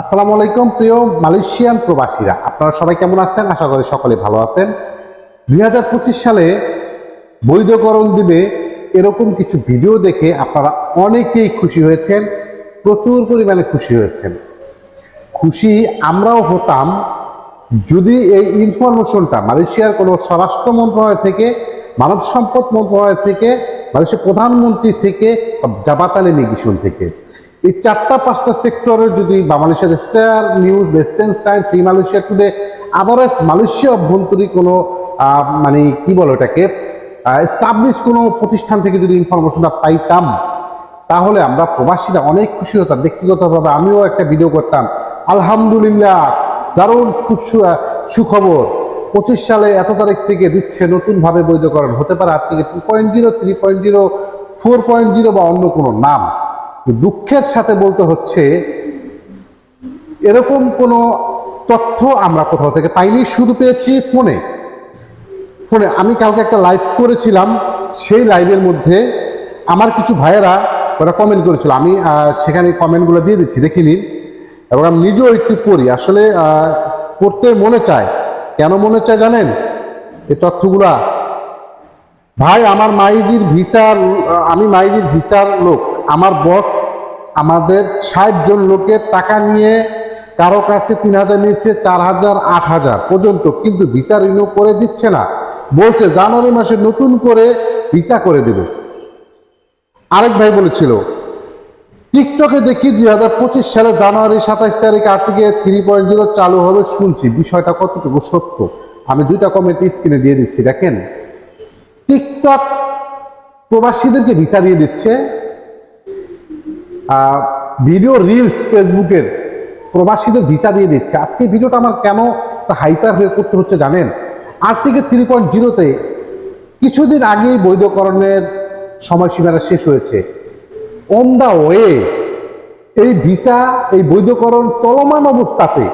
আসসালামু আলাইকুম, প্রিয় মালয়েশিয়ান প্রবাসীরা। আপনারা সবাই কেমন আছেন? আশা করি সকলে ভালো আছেন। দুই হাজার পঁচিশ সালে বৈধকরণ দিবে এরকম কিছু ভিডিও দেখে আপনারা অনেকেই খুশি হয়েছেন, প্রচুর পরিমাণে খুশি হয়েছেন। খুশি আমরাও হতাম, যদি এই ইনফরমেশনটা মালয়েশিয়ার কোনো স্বরাষ্ট্র মন্ত্রণালয় থেকে, মানব সম্পদ মন্ত্রণালয় থেকে, মালয়েশিয়ার প্রধানমন্ত্রী থেকে জাবাতাল ইমিগ্রেশন থেকে। এই চারটা পাঁচটা সেক্টরের যদি বা মালয়েশিয়ার star news western time free Malaysia today otherwise Malaysia অভ্যন্তরীণ কোনো মানে কি বলো এটাকে স্টাবলিশ কোনো প্রতিষ্ঠান থেকে যদি ইনফরমেশনটা পাইতাম, তাহলে আমরা প্রবাসীরা অনেক খুশি হতাম। ব্যক্তিগতভাবে আমিও একটা ভিডিও করতাম। আলহামদুলিল্লাহ, দারুণ খুব সুখবর। পঁচিশ সালে এত তারিখ থেকে দিচ্ছে, নতুনভাবে বৈধকরণ। হতে পারে RTK two point zero three point zero four point zero বা অন্য কোনো নাম। দুঃখের সাথে বলতে হচ্ছে, এরকম কোনো তথ্য আমরা কোথাও থেকে পাইনি, শুধু পেয়েছি ফোনে। ফোনে আমি কালকে একটা লাইভ করেছিলাম, সেই লাইভের মধ্যে আমার কিছু ভাইয়েরা ওরা কমেন্ট করেছিল। আমি সেখানে কমেন্টগুলো দিয়ে দিচ্ছি, দেখে নিন। এবং আমি নিজেও একটু পড়ি। আসলে পড়তে মনে চায়। কেন মনে চায় জানেন? এই তথ্যগুলা। ভাই, আমার মাইজির ভিসার আমি মাইজির ভিসার লোক। আমার বস আমাদের ষাট জন লোকের টাকা নিয়ে কারও কাছে তিন হাজার নিচ্ছে, চার হাজার, আট হাজার পর্যন্ত, কিন্তু ভিসা রিনিউ করে দিচ্ছে না। বলছে, জানুয়ারি মাসে নতুন করে ভিসা করে দেবে। আরেক ভাই বলেছিল, টিকটকে দেখি দুই হাজার পঁচিশ সালে জানুয়ারি সাতাশ তারিখ আর্টিকে থ্রি পয়েন্ট জিরো চালু হবে, শুনছি। বিষয়টা কতটুকু সত্য? আমি দুইটা কমেন্ট স্ক্রিনে দিয়ে দিচ্ছি, দেখেন। টিকটক প্রবাসীদেরকে ভিসা দিয়ে দিচ্ছে ভিডিও রিলস ফেসবুকের প্রবাসীদের ভিসা দিয়ে দিচ্ছে। আজকে ভিডিওটা আমার কেন তা হাইপার হয়ে করতে হচ্ছে জানেন? আর্টিকে থ্রি পয়েন্ট জিরোতে কিছুদিন আগেই বৈধকরণের সময়সীমাটা শেষ হয়েছে। অন দা ওয়ে এই ভিসা এই বৈধকরণ চলমান অবস্থাতে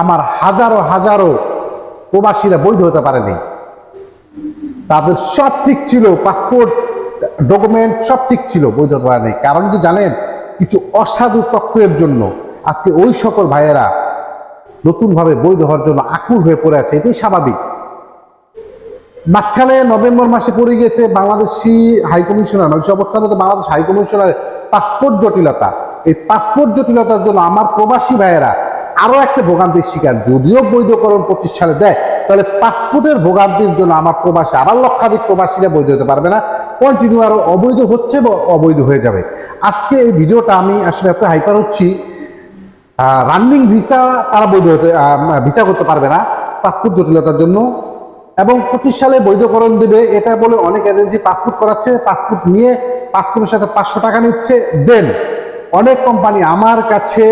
আমার হাজারো হাজারো প্রবাসীরা বৈধ হতে পারেনি। তাদের সব ঠিক ছিল পাসপোর্ট ডকুমেন্ট সব ঠিক ছিল, বৈধ করা নেই। কারণ কি জানেন? কিছু অসাধু চক্রের জন্য আজকে ওই সকল ভাইয়েরা নতুনভাবে বৈধ হওয়ার জন্য আকুল হয়ে পড়ে আছে, এটাই স্বাভাবিক। মাঝখানে নভেম্বর মাসে পড়ে গিয়েছে বাংলাদেশি হাই কমিশনার মানুষ অবস্থান বাংলাদেশ হাই কমিশনারের পাসপোর্ট জটিলতা। এই পাসপোর্ট জটিলতার জন্য আমার প্রবাসী ভাইয়েরা আরও একটা ভোগান্তির শিকার। যদিও বৈধকরণ পঁচিশ সালে দেয়, তাহলে পাসপোর্টের ভোগান্তির জন্য আমার প্রবাসী, আবার লক্ষাধিক প্রবাসীরা বৈধ হতে পারবে না। কন্টিনিউ আরও অবৈধ হচ্ছে বা অবৈধ হয়ে যাবে। আজকে এই ভিডিওটা আমি আসলে এত হাইপার হচ্ছি রানিং ভিসা তারা বৈধ হতে ভিসা করতে পারবে না পাসপোর্ট জটিলতার জন্য। এবং পঁচিশ সালে বৈধকরণ দেবে, এটা বলে অনেক এজেন্সি পাসপোর্ট করাচ্ছে পাসপোর্ট নিয়ে পাসপোর্টের সাথে পাঁচশো টাকা নিচ্ছে। দেন অনেক কোম্পানি আমার কাছে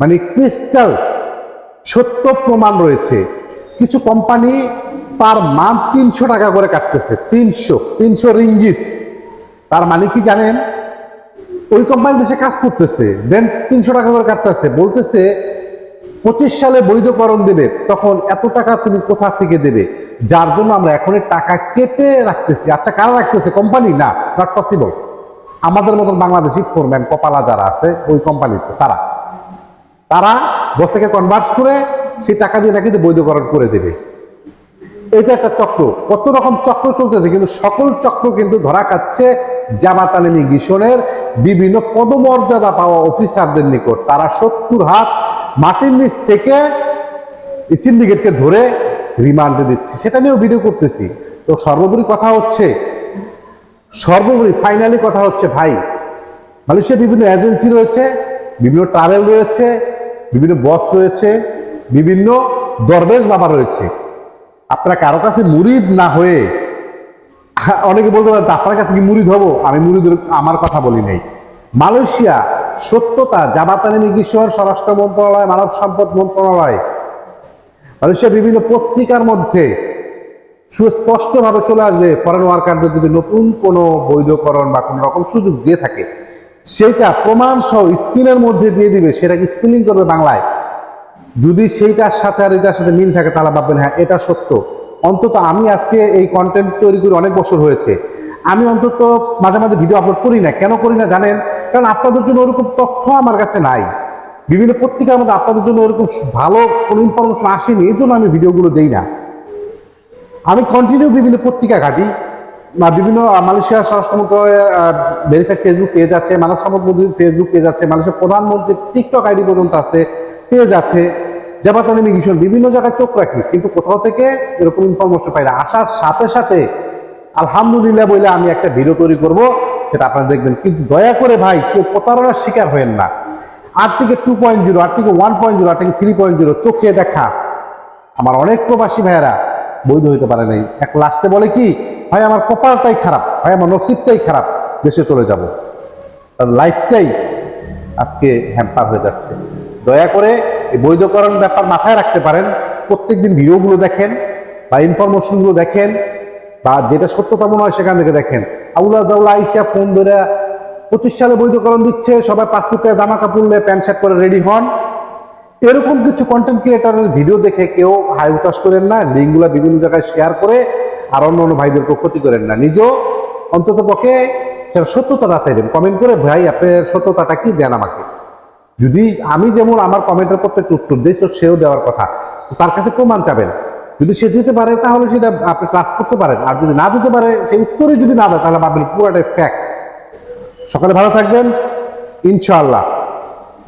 মানে ক্রিস্টাল সত্য প্রমাণ রয়েছে। কিছু কোম্পানি পার মান্থ তিনশো টাকা করে কাটতেছে, তিনশো তিনশো রিঙ্গিত। তার মানে কি জানেন? ওই কোম্পানি দেশে কাজ করতেছে দেন তিনশো টাকা করে কাটতেছে। বলতেছে, পঁচিশ সালে বৈধকরণ দেবে, তখন এত টাকা তুমি কোথা থেকে দেবে? যার জন্য আমরা এখনই টাকা কেটে রাখতেছি। আচ্ছা কারা রাখতেছে? কোম্পানি না নট পসিবল আমাদের মতন বাংলাদেশি ফোরম্যান কপালা যারা আছে, ওই কোম্পানিতে তারা। তারা বসেকে কনভার্স করে সেই টাকা দিয়ে নাকি বৈধকরণ করে দেবে। এটা একটা চক্র। কত রকম চক্র চলতেছে, কিন্তু সকল চক্র কিন্তু ধরা খাচ্ছে জামাত আলমী মিশনের বিভিন্ন পদমর্যাদা পাওয়া অফিসারদের নিকট। তারা সত্তর হাত মাটির নিচ থেকে সিন্ডিকেটকে ধরে রিমান্ডে দিচ্ছে। সেটা নিয়েও ভিডিও করতেছি। তো সর্বোপরি কথা হচ্ছে, সর্বোপরি ফাইনালি কথা হচ্ছে, ভাই, মালয়েশিয়ার বিভিন্ন এজেন্সি রয়েছে, বিভিন্ন ট্রাভেল রয়েছে, বিভিন্ন বস রয়েছে, বিভিন্ন দরবেশ বাবা রয়েছে। আপনারা কারও কাছে মুরিদ না হয়ে, অনেকে বলতে পারেন আপনার কাছে কি মুরিদ হব? আমি মুরিদের আমার কথা বলি নাই। মালয়েশিয়া, সত্যতা, জাবাতানি মিগিশর স্বরাষ্ট্র মন্ত্রণালয়, মানব সম্পদ মন্ত্রণালয়। মালয়েশিয়া বিভিন্ন পত্রিকার মধ্যে সুস্পষ্টভাবে চলে আসবে ফরেন ওয়ার্কারদের যদি নতুন কোনো বৈধকরণ বা কোনো রকম সুযোগ দিয়ে থাকে সেটা প্রমাণ সহ স্ক্রিনের মধ্যে দিয়ে দিবে, সেটাকে স্পেলিং করবে বাংলায়। যদি সেইটার সাথে আর এটার সাথে মিল থাকে, তাহলে ভাববেন হ্যাঁ এটা সত্য। অন্তত আমি আজকে এই কন্টেন্ট তৈরি করে অনেক বছর হয়েছে। আমি অন্তত মাঝে মাঝে ভিডিও আপলোড করি না। কেন করি না জানেন? কারণ আপনাদের জন্য ওরকম তথ্য আমার কাছে নাই। বিভিন্ন পত্রিকার মধ্যে আপনাদের জন্য এরকম ভালো কোনো ইনফরমেশন আসেনি এই জন্য আমি ভিডিওগুলো দেই না। আমি কন্টিনিউ বিভিন্ন পত্রিকা ঘাটি। বিভিন্ন মালয়েশিয়ার স্বরাষ্ট্র মন্ত্রণালয়ের ভেরিফাইড ফেসবুক পেজ আছে, মানব সম্পদ মন্ত্রীর ফেসবুক পেজ আছে, মালয়েশিয়ার প্রধানমন্ত্রীর টিকটক আইডি পর্যন্ত আছে। পেজ আছে জাপাতান ইমিগ্রেশন বিভিন্ন জায়গায় চোখ রাখি, কিন্তু কোথাও থেকে এরকম ইনফরমেশন পাই না। আসার সাথে সাথে, আলহামদুলিল্লাহ বলে আমি একটা ভিডিও তৈরি করব, সেটা আপনারা দেখবেন। কিন্তু দয়া করে ভাই, কেউ প্রতারণার শিকার হবেন না। আট থেকে টু পয়েন্ট জিরো আট থেকে ওয়ান পয়েন্ট জিরো আট থেকে থ্রি পয়েন্ট জিরো চোখে দেখা। আমার অনেক প্রবাসী ভাইয়েরা বৈধ হইতে পারে নাই। এক লাস্টে বলে কি, ভাই, আমার কপালটাই খারাপ। ভাই, আমার নসিবটাই খারাপ। দেশে চলে যাব। তার লাইফটাই আজকে হ্যাম্পার হয়ে যাচ্ছে। দয়া করে এই বৈধকরণ ব্যাপার মাথায় রাখতে পারেন। প্রত্যেকদিন ভিডিওগুলো দেখেন বা ইনফরমেশনগুলো দেখেন বা যেটা সত্যতা মনে হয় সেখান থেকে দেখেন। আউলা জাউলা আইসা ফোন ধরে পঁচিশ সালে বৈধকরণ দিচ্ছে, সবাই পাসপোর্টে জামা কাপড় নিয়ে প্যান্ট শার্ট করে রেডি হন। এরকম কিছু কন্টেন্ট ক্রিয়েটারের ভিডিও দেখে কেউ হাই উতাস করেন না, লিঙ্কগুলো বিভিন্ন জায়গায় শেয়ার করে আর অন্য অন্য ভাইদেরকে ক্ষতি করেন না। নিজেও অন্তত পক্ষে সেটা সত্যতাটা চাইবেন কমেন্ট করে, ভাই, আপনার সত্যতাটা কি? দেন আমাকে। যদি আমি যেমন আমার কমেন্টের প্রত্যেকটা উত্তর দিই, তো সেও দেওয়ার কথা। তার কাছে প্রমাণ চাবেন। যদি সে দিতে পারে, তাহলে সেটা আপনি ক্লাস করতে পারেন। আর যদি না দিতে পারে সেই উত্তরে যদি না দেয়, তাহলে ভাববেন পুরোটাই ফ্যাক্ট সকালে ভালো থাকবেন। ইনশাআল্লাহ।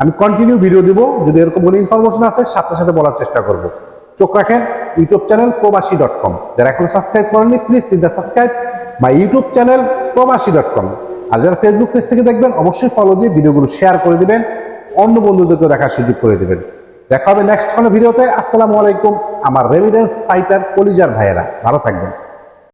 আমি কন্টিনিউ ভিডিও দিব। যদি এরকম কোনো ইনফরমেশন আছে, সাথে সাথে বলার চেষ্টা করব। চোখ রাখেন YouTube channel Probashi dot com যারা এখন সাবস্ক্রাইব করেননি প্লিজ সিদ্ধা সাবস্ক্রাইব বা YouTube channel Probashi dot com আর যারা ফেসবুক পেজ থেকে দেখবেন, অবশ্যই ফলো দিয়ে ভিডিওগুলো শেয়ার করে দিবেন। অন্য বন্ধুদেরকে দেখার সুযোগ করে দেবেন। দেখা হবে নেক্সট কোনো ভিডিওতে। আসসালামু আলাইকুম, আমার রেমিডেন্স ফাইটার কলিজার ভাইয়েরা। ভালো থাকবেন।